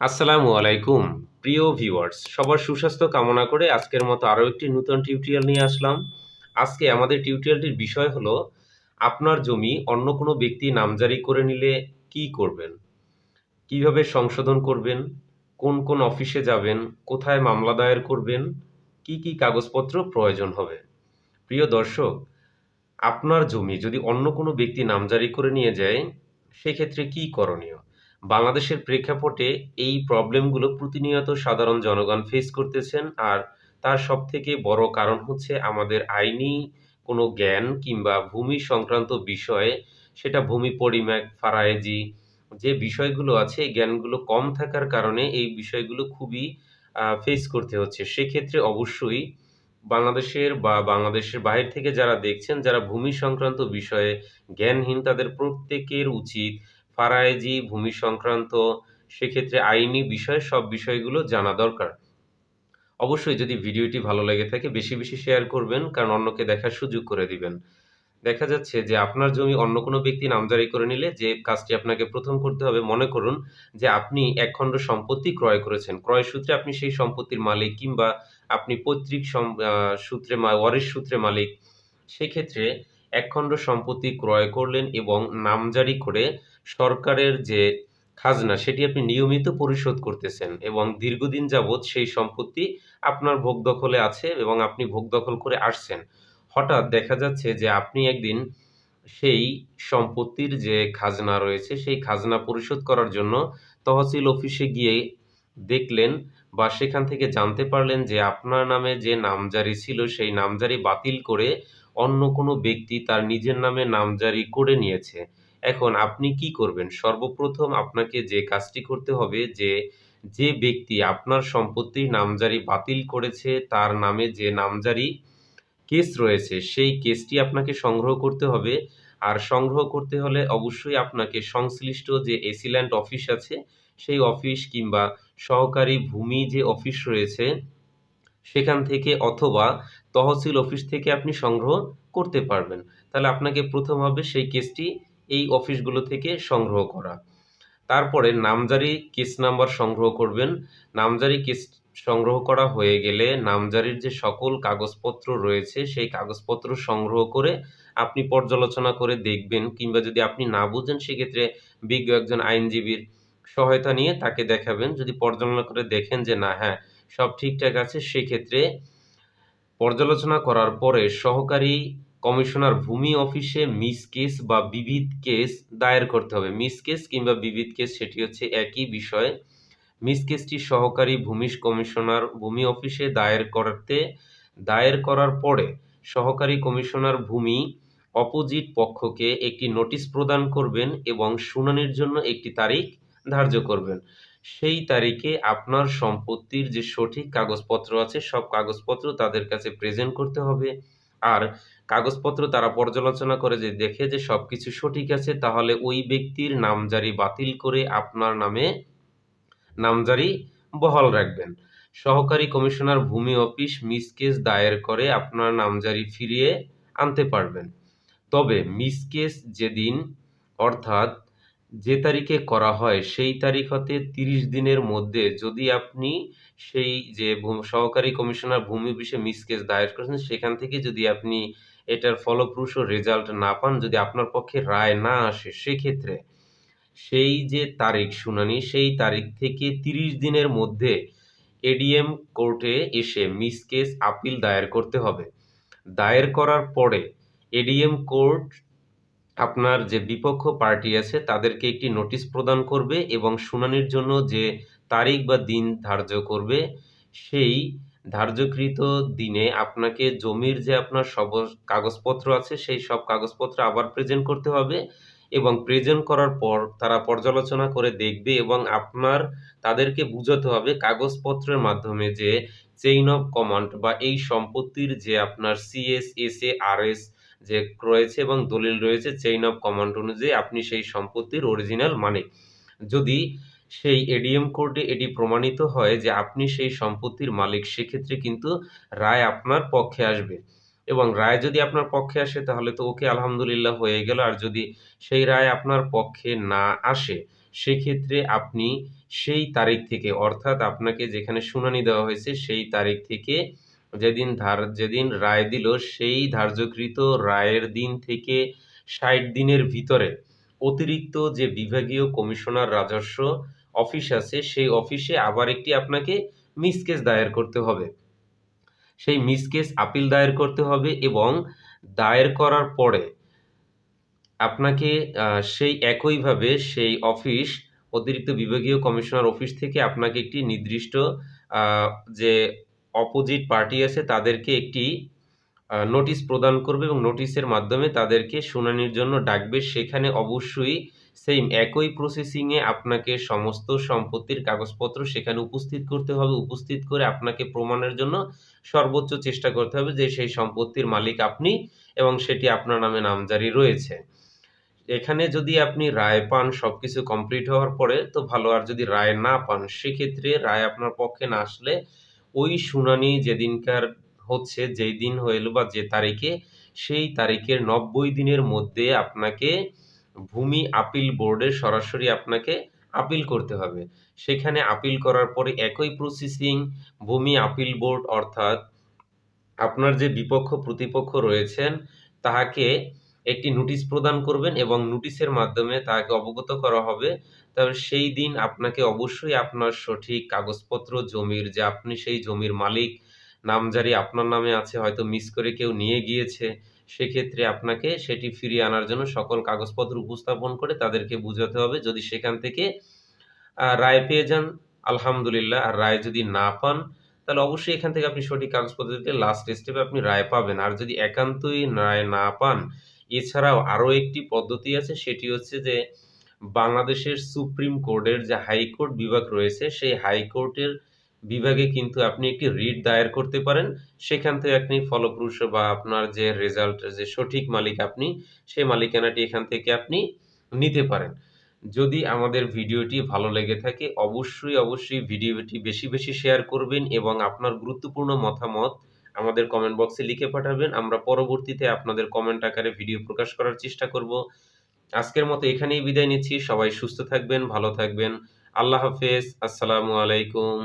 আসসালামু আলাইকুম, প্রিয় ভিউয়ার্স। সবার সুস্বাস্থ্য কামনা করে আজকের মতো আরও একটি নতুন টিউটোরিয়াল নিয়ে আসলাম। আজকে আমাদের টিউটোরিয়ালটির বিষয় হলো, আপনার জমি অন্য কোনো ব্যক্তি নামজারি করে নিলে কি করবেন? কীভাবে সংশোধন করবেন? কোন কোন অফিসে যাবেন? কোথায় মামলা দায়ের করবেন? কি কি কাগজপত্র প্রয়োজন হবে? প্রিয় দর্শক, আপনার জমি যদি অন্য কোনো ব্যক্তি নামজারি করে নিয়ে যায়, সেক্ষেত্রে কি করণীয়? বাংলাদেশের প্রেক্ষাপটে এই প্রবলেমগুলো প্রতিনিয়ত সাধারণ জনগণ ফেস করতেছেন আর তার সবথেকে বড় কারণ হচ্ছে আমাদের আইনি কোনো জ্ঞান কিংবা ভূমি সংক্রান্ত বিষয়ে, সেটা ভূমি পরিমাপ, ফারায়েজি, যে বিষয়গুলো আছে জ্ঞানগুলো কম থাকার কারণে এই বিষয়গুলো খুবই ফেস করতে হচ্ছে। সেক্ষেত্রে অবশ্যই বাংলাদেশের বা বাংলাদেশের বাইরে থেকে যারা দেখছেন, যারা ভূমি সংক্রান্ত বিষয়ে জ্ঞানহীন, তাদের প্রত্যেকের উচিত ফারায়েজি ভূমি সংক্রান্ত, সেক্ষেত্রে আইনি বিষয়, সব বিষয়গুলো জানা দরকার। অবশ্যই যদি ভিডিওটি ভালো লেগে থাকে, বেশি বেশি শেয়ার করবেন, কারণ অন্যকে দেখার সুযোগ করে দিবেন। দেখা যাচ্ছে যে আপনার জমি অন্য কোনো ব্যক্তি নামজারি করে নিলে, যে কাজটি আপনাকে প্রথম করতে হবে, মনে করুন যে আপনি একখণ্ড সম্পত্তি ক্রয় করেছেন। ক্রয় সূত্রে আপনি সেই সম্পত্তির মালিক কিংবা আপনি পৈতৃক সূত্রে ওয়ারিশ সূত্রে মালিক। সেক্ষেত্রে এক খণ্ড সম্পত্তি ক্রয় করলেন এবং নামজারি করে সরকারের যে খাজনা, সেটি আপনি নিয়মিত পরিশোধ করতেছেন এবং দীর্ঘদিন যাবৎ সেই সম্পত্তি আপনার ভোগ দখলে আছে এবং আপনি ভোগ দখল করে আসছেন। হঠাৎ দেখা যাচ্ছে যে আপনি একদিন সেই সম্পত্তির যে খাজনা রয়েছে, সেই খাজনা পরিশোধ করার জন্য তহসিল অফিসে গিয়ে দেখলেন বা সেখান থেকে জানতে পারলেন যে আপনার নামে যে নামজারি ছিল, সেই নামজারি বাতিল করে অন্য কোনো ব্যক্তি তার নিজের নামে নামজারি করে নিয়েছে। এখন আপনি কি করবেন? সর্বপ্রথম আপনাকে যে কাজটি করতে হবে যে যে ব্যক্তি আপনার সম্পত্তির নামজারি বাতিল করেছে, তার নামে যে নামজারি কেস রয়েছে, সেই কেসটি আপনাকে সংগ্রহ করতে হবে। আর সংগ্রহ করতে হলে অবশ্যই আপনাকে সংশ্লিষ্ট যে এসিল্যান্ড অফিস আছে, সেই অফিস কিংবা সহকারী ভূমি যে অফিস রয়েছে সেখান থেকে অথবা তহসিল অফিস থেকে আপনি সংগ্রহ করতে পারবেন। তাহলে আপনাকে প্রথম হবে সেই কেসটি এই অফিসগুলো থেকে সংগ্রহ করা। তারপরে নামজারি কেস নাম্বার সংগ্রহ করবেন। নামজারি কেস সংগ্রহ করা হয়ে গেলে নামজারির যে সকল কাগজপত্র রয়েছে, সেই কাগজপত্র সংগ্রহ করে আপনি পর্যালোচনা করে দেখবেন কিংবা যদি আপনি না বুঝেন, সেক্ষেত্রে বিজ্ঞ একজন আইনজীবীর সহায়তা নিয়ে তাকে দেখাবেন। যদি পর্যালোচনা করে দেখেন যে না হ্যাঁ সব ঠিকঠাক আছে, সেক্ষেত্রে পর্যালোচনা করার পরে সহকারী কমিশনার ভূমি অফিসে মিস কেস বা বিবিধ কেস দায়ের করতে হবে। মিস কেস কিংবা বিবিধ কেস সেটি হচ্ছে একই বিষয়। মিস কেসটি সহকারী ভূমি কমিশনার ভূমি অফিসে দায়ের করতে, দায়ের করার পরে সহকারী কমিশনার ভূমি অপোজিট পক্ষকে একটি নোটিশ প্রদান করবেন এবং শুনানির জন্য একটি তারিখ ধার্য করবেন। সেই তারিখে আপনার সম্পত্তির যে সঠিক কাগজপত্র আছে, সব কাগজপত্র তাদের কাছে প্রেজেন্ট করতে হবে। আর কাগজপত্র তারা পর্যালোচনা করে যে দেখে যে সব কিছু সঠিক আছে, তাহলে ওই ব্যক্তির নামজারি বাতিল করে আপনার নামে নামজারি বহাল রাখবেন। সহকারী কমিশনার ভূমি অফিস মিস কেস দায়ের করে আপনার নামজারি ফিরিয়ে আনতে পারবেন। তবে মিস কেস যেদিন, অর্থাৎ যে তারিখে করা হয়, সেই তারিখ হতে তিরিশ দিনের মধ্যে যদি আপনি সেই যে সহকারী কমিশনার ভূমি অফিসে মিস কেস দায়ের করেছেন, সেখান থেকে যদি আপনি এটার ফলপ্রসূ রেজাল্ট না পান, যদি আপনার পক্ষে রায় না আসে, সেক্ষেত্রে সেই যে তারিখ শুনানি, সেই তারিখ থেকে তিরিশ দিনের মধ্যে এডিএম কোর্টে এসে মিস কেস আপিল দায়ের করতে হবে। দায়ের করার পরে এডিএম কোর্ট আপনার যে বিপক্ষ পার্টি আছে, তাদেরকে একটি নোটিশ প্রদান করবে এবং শুনানির জন্য যে তারিখ বা দিন ধার্য করবে, সেই ধার্যকৃত দিনে আপনাকে জমির যে আপনার সব কাগজপত্র আছে, সেই সব কাগজপত্র আবার প্রেজেন্ট করতে হবে এবং প্রেজেন্ট করার পর তারা পর্যালোচনা করে দেখবে এবং আপনার তাদেরকে বুঝাতে হবে কাগজপত্রের মাধ্যমে যে চেইন অফ কমান্ড বা এই সম্পত্তির যে আপনার CS S A R S যে রয়েছে এবং দলিল রয়েছে চেইন অফ কমান্ড অনুযায়ী আপনি সেই সম্পত্তির অরিজিনাল মালিক যদি সেই এডিএম কোর্টে এটি প্রমাণিত হয় যে আপনি সেই সম্পত্তির মালিক, সেক্ষেত্রে কিন্তু রায় আপনার পক্ষে আসবে। এবং রায় যদি আপনার পক্ষে আসে, তাহলে তো ওকে আলহামদুলিল্লাহ হয়ে গেল। আর যদি সেই রায় আপনার পক্ষে না আসে, সেক্ষেত্রে আপনি সেই তারিখ থেকে, অর্থাৎ আপনাকে যেখানে শুনানি দেওয়া হয়েছে, সেই তারিখ থেকে যেদিন ধার, যেদিন রায় দিল, সেই ধার্যকৃত রায়ের দিন থেকে ষাট দিনের ভিতরে অতিরিক্ত যে বিভাগীয় কমিশনার রাজস্ব অফিস আছে, সেই অফিসে আবার একটি আপনাকে মিসকেস দায়ের করতে হবে। সেই মিসকেস আপিল দায়ের করতে হবে এবং দায়ের করার পরে আপনাকে সেই একইভাবে সেই অফিস, অতিরিক্ত বিভাগীয় কমিশনার অফিস থেকে আপনাকে একটি নির্দিষ্ট যে অপোজিট পার্টি আছে, তাদেরকে একটি নোটিশ প্রদান করবে এবং নোটিশের মাধ্যমে তাদেরকে শুনানির জন্য ডাকবে। সেখানে অবশ্যই সেম একই প্রসেসিংয়ে আপনাকে সমস্ত সম্পত্তির কাগজপত্র সেখানে উপস্থিত করতে হবে। উপস্থিত করে আপনাকে প্রমাণের জন্য সর্বোচ্চ চেষ্টা করতে হবে যে সেই সম্পত্তির মালিক আপনি এবং সেটি আপনার নামে নামজারি রয়েছে। এখানে যদি আপনি রায় পান সব কিছু কমপ্লিট হওয়ার পরে, তো ভালো। আর যদি রায় না পান, সেক্ষেত্রে রায় আপনার পক্ষে না আসলে ওই শুনানি যেদিনকার হচ্ছে, যেই দিন হইল বা যে তারিখে, সেই তারিখের নব্বই দিনের মধ্যে আপনাকে ভূমি আপিল বোর্ডে সরাসরি আপনাকে আপিল করতে হবে। সেখানে আপিল করার পরে একই প্রসেসিং ভূমি আপিল বোর্ড অর্থাৎ আপনার যে বিপক্ষ প্রতিপক্ষ রয়েছেন, তাহাকে একটি নোটিশ প্রদান করবেন এবং নোটিশের মাধ্যমে তাকে অবগত করা হবে। তবে সেই দিন আপনাকে অবশ্যই আপনার সঠিক কাগজপত্র, জমির যে আপনি সেই জমির মালিক নামজারি আপনার নামে আছে, হয়তো মিস করে কেউ নিয়ে গিয়েছে, সেক্ষেত্রে আপনাকে সেটি ফিরিয়ে আনার জন্য সকল কাগজপত্র উপস্থাপন করে তাদেরকে বুঝাতে হবে। যদি সেখান থেকে রায় পেয়ে যান, আলহামদুলিল্লাহ। আর রায় যদি না পান, তাহলে অবশ্যই এখান থেকে আপনি সঠিক কাগজপত্র দিতে লাস্ট স্টেপে আপনি রায় পাবেন। আর যদি একান্তই রায় না পান এছাড়াও আরও একটি পদ্ধতি আছে, সেটি হচ্ছে যে বাংলাদেশের সুপ্রিম কোর্টের যে হাইকোর্ট বিভাগ রয়েছে, সেই হাইকোর্টের বিভাগে কিন্তু আপনি একটি রিট দায়ের করতে পারেন। সেখান থেকে আপনি ফলপ্রসূ বা আপনার যে রেজাল্ট, যে সঠিক মালিক আপনি, সেই মালিকানাটি এখান থেকে আপনি নিতে পারেন। যদি আমাদের ভিডিওটি ভালো লেগে থাকে, অবশ্যই অবশ্যই ভিডিওটি বেশি বেশি শেয়ার করবেন এবং আপনার গুরুত্বপূর্ণ মতামত আমাদের কমেন্ট বক্সে লিখে পাঠাবেন। আমরা পরবর্তীতে আপনাদের কমেন্ট আকারে ভিডিও প্রকাশ করার চেষ্টা করব। আজকের মতো এখানেই বিদায় নিচ্ছি। সবাই সুস্থ থাকবেন, ভালো থাকবেন। আল্লাহ হাফেজ। আসসালামু আলাইকুম।